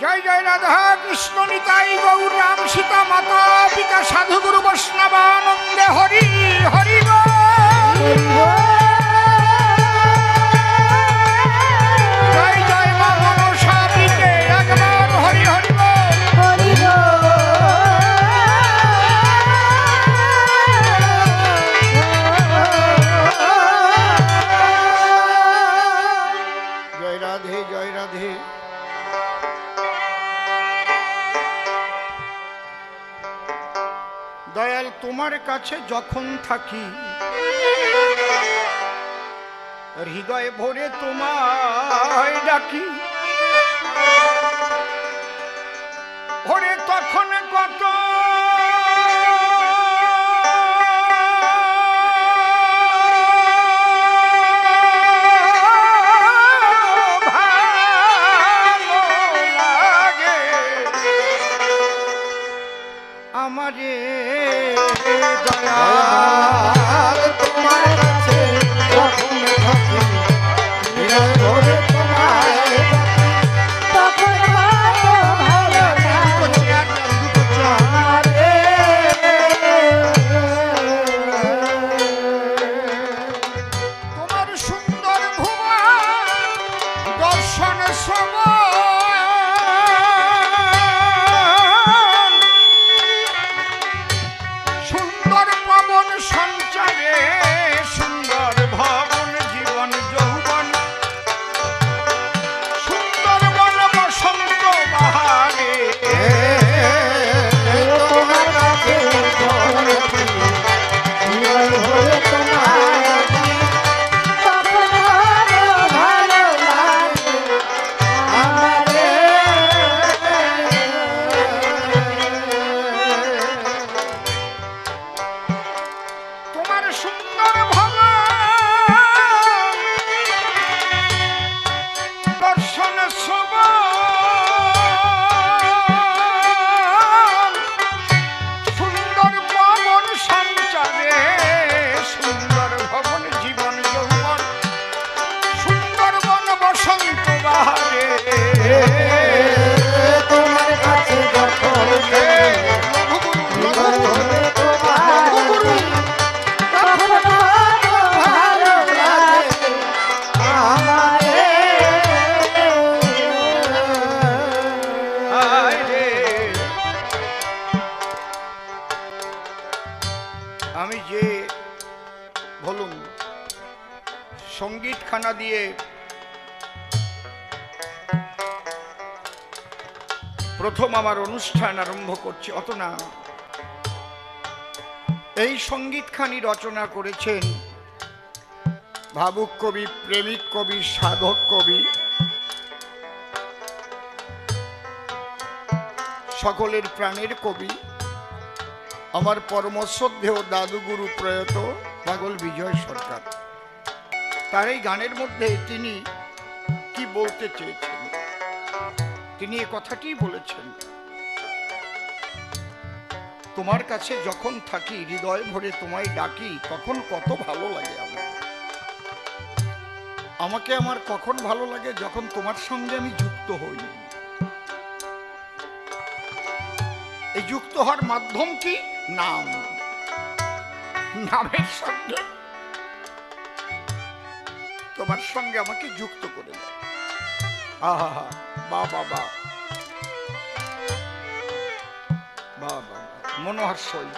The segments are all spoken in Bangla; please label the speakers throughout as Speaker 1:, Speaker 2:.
Speaker 1: জয় জয় রাধা কৃষ্ণ নিতাই গৌর রাম সীতা মাতা পিতা সাধু গুরু বৈষ্ণবানন্দে হরি হরি জয় দয়াল তোমার কাছে যখন থাকি হৃদয় ভরে তোমায় ডাকি। ভরে তখন কত দিয়ে। প্রথম আমার অনুষ্ঠান আরম্ভ করছি। অত না। এই সঙ্গীতখানি রচনা করেছেন ভাবুক কবি, প্রেমিক কবি, সাধক কবি। সকলের প্রাণের কবি। আমার পরমশ্রদ্ধেয় দাদুগুরু প্রয়াত পাগল বিজয় সরকার। তার এই গানের মধ্যে তিনি কি বলতে চেয়েছেন? তিনি এ কথাটি বলেছেন, তোমার কাছে যখন থাকি, হৃদয় ভরে তোমায় ডাকি, তখন কত ভালো লাগে আমার আমাকে আমার কখন ভালো লাগে যখন তোমার সঙ্গে আমি যুক্ত হই। এই যুক্ত হওয়ার মাধ্যম কি? নাম। নামের সঙ্গে তোমার সঙ্গে আমাকে যুক্ত করে দেয়। আহা বা মনোহর্ষই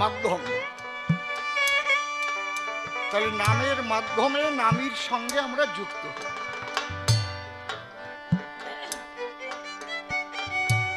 Speaker 1: মাধ্যম। তাহলে নামের মাধ্যমে নামীর সঙ্গে আমরা যুক্ত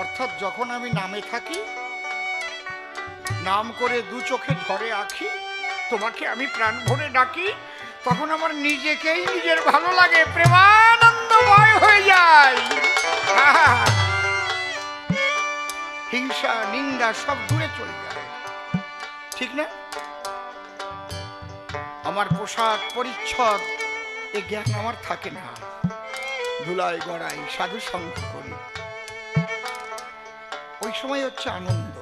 Speaker 1: অর্থাৎ যখন আমি নামে থাকি নাম করে দু চোখে ঝরে আঁকি। তোমাকে আমি প্রাণ ভরে ডাকি, তখন আমার নিজেকেই নিজের ভালো লাগে, প্রেমানন্দময় হয়ে যায়! হিংসা, নিন্দা সব দূরে চলে যায়। ঠিক না? আমার পোশাক, পরিচ্ছদ, এ জ্ঞান আমার থাকে না। ধুলায় গড়াই সাধু সঙ্গ করি। ওই সময় হচ্ছে আনন্দ।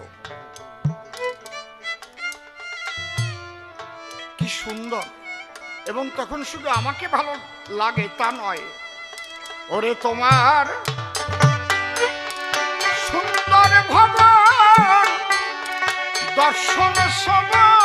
Speaker 1: সুন্দর। এবং তখন শুধু আমাকে ভালো লাগে তা নয়। ওরে তোমার সুন্দর ভবন দর্শন সবল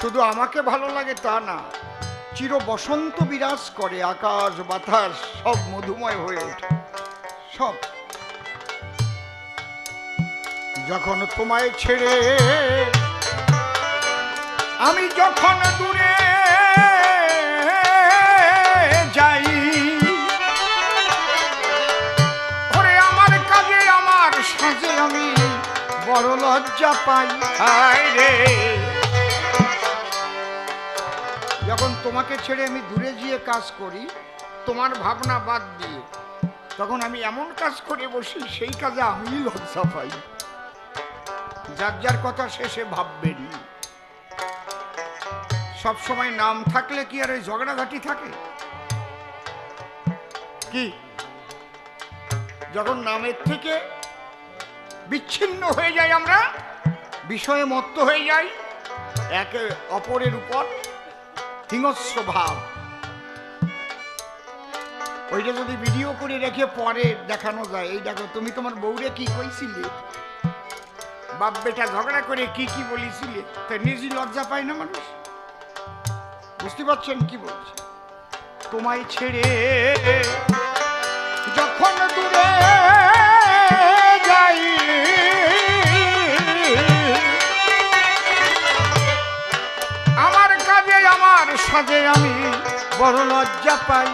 Speaker 1: শুধু আমাকে ভালো লাগে তা না, চির বসন্ত বিরাজ করে আকাশ বাতাস সব মধুময় হয়ে ওঠে, সব। যখন তোমায় ছেড়ে আমি যখন দূরে যাই ওরে আমার কাজে আমার সাজে আমি বড় লজ্জা পাই। হায় রে। যখন তোমাকে ছেড়ে আমি দূরে গিয়ে কাজ করি তোমার ভাবনা বাদ দিয়ে তখন আমি এমন কাজ করে বসি সেই কাজে আমি লজ্জা পাই। যার যার কথা শেষে ভাববেন সব সময় নাম থাকলে কি আর ওই ঝগড়াঝাটি থাকে? কি? যখন নামের থেকে বিচ্ছিন্ন হয়ে যাই আমরা, বিষয়ে মত্ত হয়ে যাই, একে অপরের উপর হিংস্র ভাব। ওইটা যদি ভিডিও করে রেখে পরে দেখানো যায়, এই দেখো, তুমি তোমার বউরে কি কইছিলে? বাপ বেটা ঝগড়া করে কি কি বলেছিলে? তা নিজে লজ্জা পায় না মানুষ? বুঝতে পারছেন কি বলছে? তোমায় ছেড়ে যখন দূরে যাই, আমার কাজে, আমার সাজে আমি বড় লজ্জা পাই।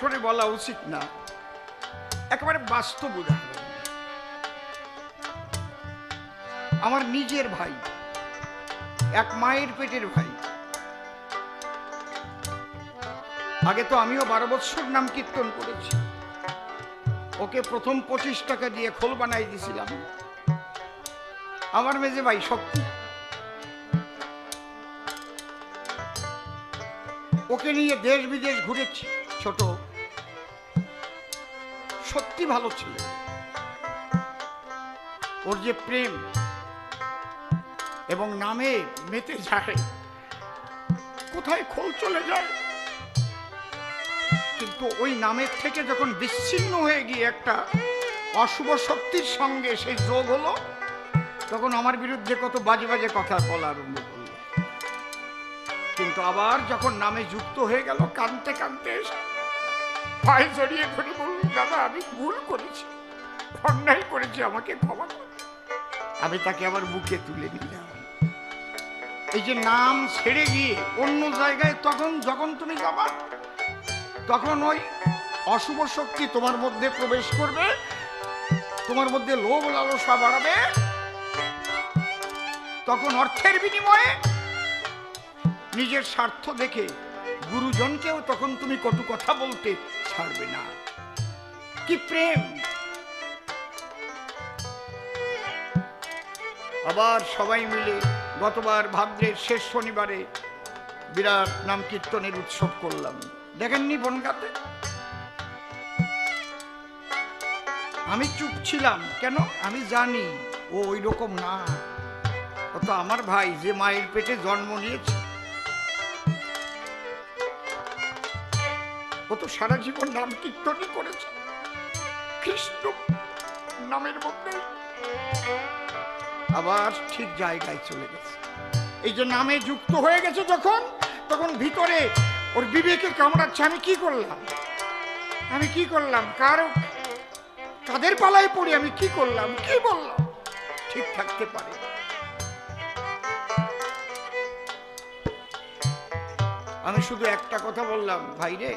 Speaker 1: আসরে বলা উচিত না। একেবারে বাস্তব আমার নিজের ভাই, এক মায়ের পেটের ভাই। আগে তো আমিও বারো বৎসর নাম কীর্তন করেছি। ওকে প্রথম পঁচিশ টাকা দিয়ে খোল বানাই দিছিলাম আমার মেজে ভাই শক্তি। ওকে নিয়ে দেশ বিদেশ ঘুরেছি, ছোট। সত্যি ভালো ছিল। ওর যে প্রেম এবং নামে মেতে যায়, কোথায় খোল চলে যায়। কিন্তু ওই নামের থেকে যখন বিচ্ছিন্ন হয়ে গিয়ে একটা অশুভ শক্তির সঙ্গে সেই যোগ হলো, তখন আমার বিরুদ্ধে কত বাজে বাজে কথা বলা আরম্ভ করল। কিন্তু আবার যখন নামে যুক্ত হয়ে গেল, কানতে কানতে পায়ে জড়িয়ে ধরে বলল দাদা, আমি ভুল করেছি। অন্যায় করেছি, আমাকে ক্ষমা আমি তাকে আবার বুকে তুলে নিলাম। এই যে নাম ছেড়ে গিয়ে অন্য জায়গায় তখন যখন তুমি যাবা, তখন ওই অশুভ শক্তি তোমার মধ্যে প্রবেশ করবে, তোমার মধ্যে লোভ লালসা বাড়াবে। তখন অর্থের বিনিময়ে নিজের স্বার্থ দেখে গুরুজনকেও তখন তুমি কটু কথা বলতে ছাড়বে না। কি প্রেম? আবার সবাই মিলে গতবার ভাদ্রের শেষ শনিবারে বিরাট নাম কীর্তনের উৎসব করলাম। দেখেননি বনগাতে? আমি চুপ ছিলাম। কেন? আমি জানি ও ওই রকম না। ও তো আমার ভাই যে মায়ের পেটে জন্ম নিয়েছে। ও তো সারা জীবন নাম কীর্তনই করেছে। কৃষ্ণ নামের মধ্যে আবার ঠিক জায়গায় চলে গেছে। এই যে নামে যুক্ত হয়ে গেছে যখন, তখন ভিতরে ওর বিবেকে কামড়াচ্ছে, আমি কি করলাম? আমি কি করলাম? কার কাদের পালায় পড়ি? আমি কি করলাম? কি বললাম? ঠিক থাকতে পারে আমি শুধু একটা কথা বললাম ভাই রে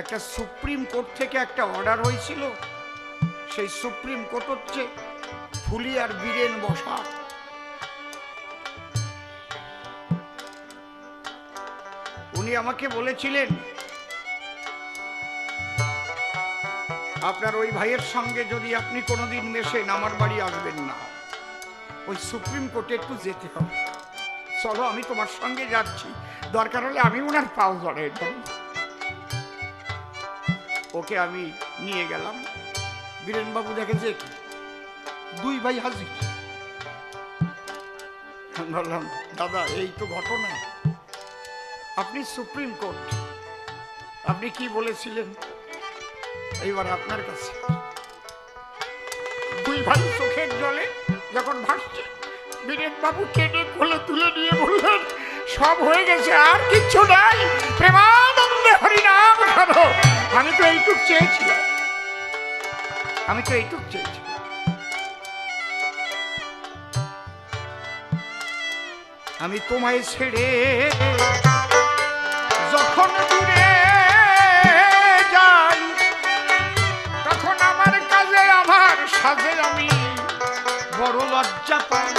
Speaker 1: একটা সুপ্রিম কোর্ট থেকে একটা অর্ডার হয়েছিল। সেই সুপ্রিম কোর্ট হচ্ছে ফুলি আর বীরেন বসা। উনি আমাকে বলেছিলেন, আপনার ওই ভাইয়ের সঙ্গে যদি আপনি কোনোদিন মেশেন, আমার বাড়ি আসবেন না। ওই সুপ্রিম কোর্টে একটু যেতে হবে। চলো, আমি তোমার সঙ্গে যাচ্ছি। দরকার হলে আমি ওনার পাও দেবো ওকে আমি নিয়ে গেলাম। বীরেনবাবু দেখেছে কি? দুই ভাই হাজির। বললাম, দাদা, এই তো ঘটনা। আপনি সুপ্রিম কোর্ট। আপনি কি বলেছিলেন? এইবার আপনার কাছে। দুই ভাই চোখের জলে যখন ভাসছে বীরেন বাবু টেনে কোলে তুলে নিয়ে বললেন সব হয়ে গেছে, আর কিচ্ছু নাই। প্রেমানন্দে হরিনাম করো আমি তো এইটুক চেয়েছিলাম। আমি তো এইটুক চেয়েছি আমি তোমায় ছেড়ে যখন দূরে যাই, তখন আমার কাজে, আমার সাজে আমি বড় লজ্জা পাই।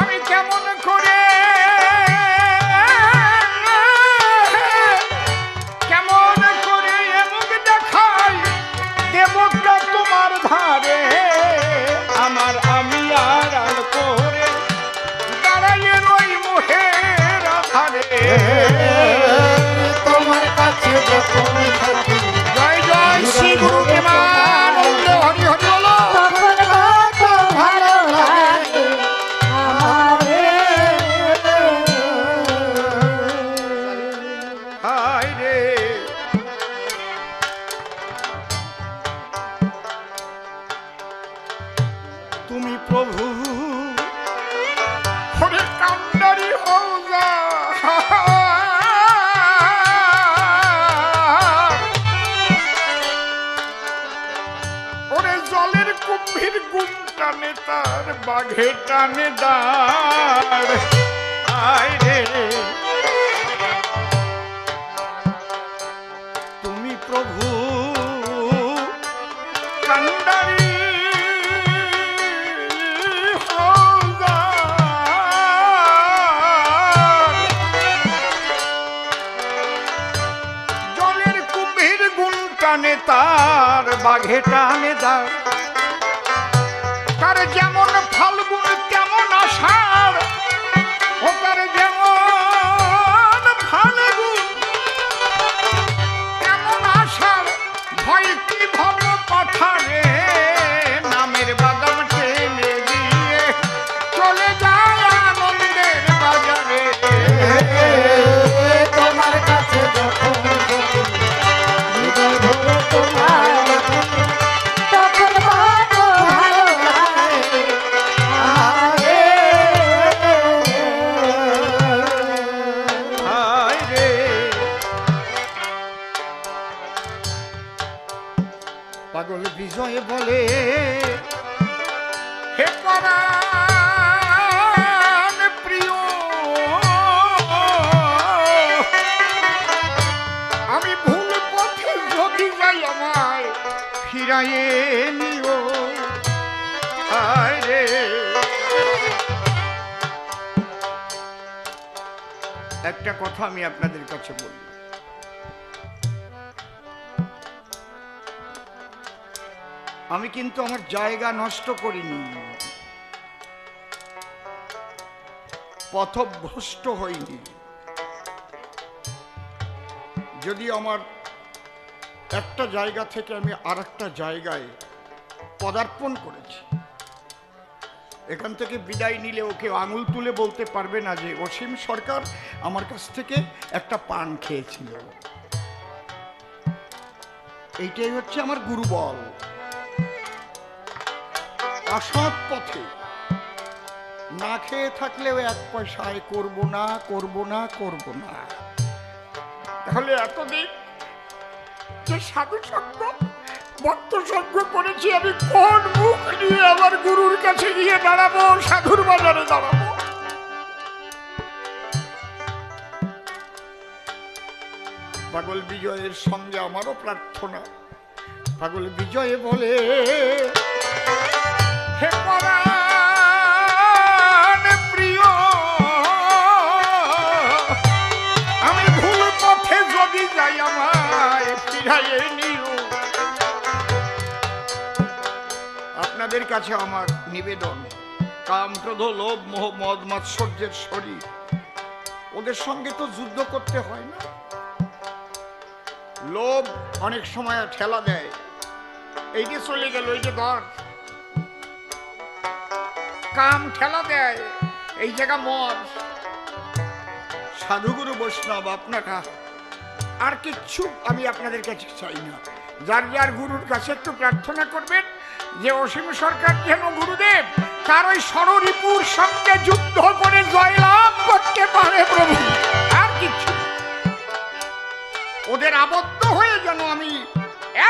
Speaker 1: আমি কেমন টানে তার বাঘে টানে দাঁড়। আয় রে। টানে তার বাঘে টানে তার। নিও হায় রে। একটা কথা আমি আপনাদের কাছে বলি। আমি কিন্তু আমার জায়গা নষ্ট করিনি। পথভ্রষ্ট হইনি। যদি আমার একটা জায়গা থেকে আমি আর একটা জায়গায় পদার্পণ করেছি। এখান থেকে বিদায় নিলে ওকে আঙুল তুলে বলতে পারবে না যে অসীম সরকার আমার কাছ থেকে একটা পান খেয়েছিল। এইটাই হচ্ছে আমার গুরুবল। অসৎ পথে না খেয়ে থাকলেও এক পয়সায় করব না করব না করব না। তাহলে এতদিন যে সাধু সঙ্গ ভক্ত সঙ্গ করেছি, আমি কোন মুখ নিয়ে আমার গুরুর কাছে গিয়ে দাঁড়াবো, সাধুর বাজারে দাঁড়াবো? পাগল বিজয়ের সঙ্গে আমারও প্রার্থনা। পাগল বিজয়ে বলে, হে পরাণ আপনাদের কাছে আমার নিবেদন। কাম ক্রোধ, লোভ, মোহ, মদ, মাৎসর্যের শরীর। ওদের সঙ্গে তো যুদ্ধ করতে হয় না। লোভ অনেক সময় ঠেলা দেয়। এই যে চলে গেল, এই যে ধর। কাম ঠেলা দেয়, এই জায়গা মদ। সাধুগুরু বৈষ্ণব, আপনারা আর কিচ্ছু আমি আপনাদের কাছে চাই না। যার যার গুরুর কাছে একটু প্রার্থনা করবেন যে অসীম সরকার যেন গুরুদেব, তার ওই সররিপুর সঙ্গে যুদ্ধ করে জয়লাভ করতে পারে প্রভু। আর কিছু ওদের আবদ্ধ হয়ে যেন আমি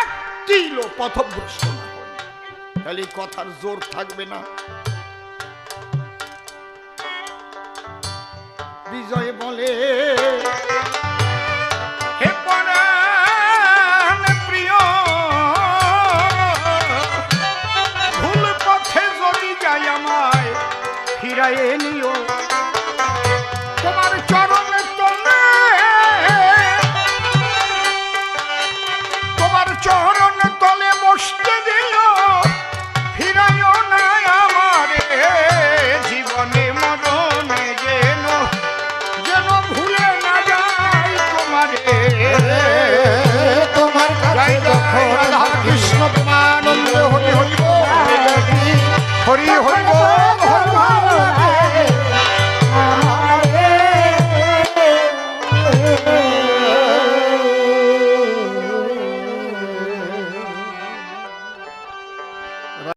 Speaker 1: একটি লোক পথভ্রষ্ট না তাহলে কথার জোর থাকবে না। বিজয় বলে ফিরাইয়ে নিও তোমার চরণ তলে তোমার চরণ তলে বসতে দিও ফিরাইও না আমারে জীবনে মরণে যেন যেন ভুলে না যাই তোমারে
Speaker 2: তোমার
Speaker 1: রাধা কৃষ্ণ প্রেমানন্দ হরি হরি। হরি হরি।